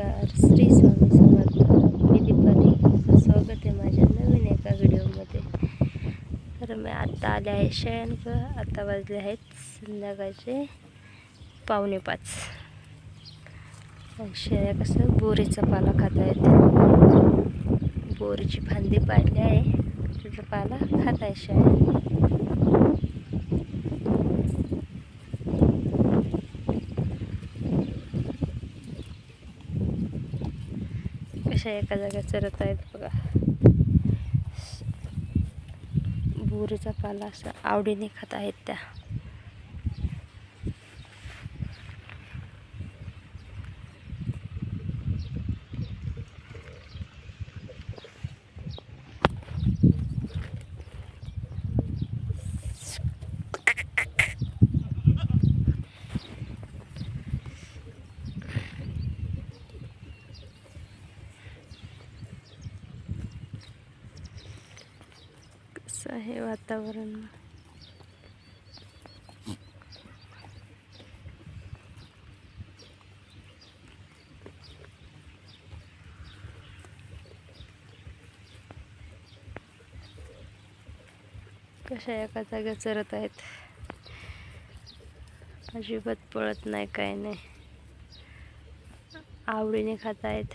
नमस्कार. श्री स्वामी समर्थ. मी दीपाली स्वागत आहे माझ्या नवीन एका व्हिडिओमध्ये. तर मी आत्ता आले आहे शयनकडं आत्ता वाजले आहेत संध्याकाळचे पावणे पाच. शेळ्या कसं बोरीचा पाला खात आहेत बोरीची फांदी पाडली आहे. त्याचा पाला खात आहे शेळ्या. अशा एका जागा चरत आहेत बघा. बोरीचा पाला असा आवडीने खात आहेत त्या. असं आहे वातावरण. कशा एका जागा चरत आहेत? अजिबात पळत नाही काय नाही. आवडीने खात आहेत.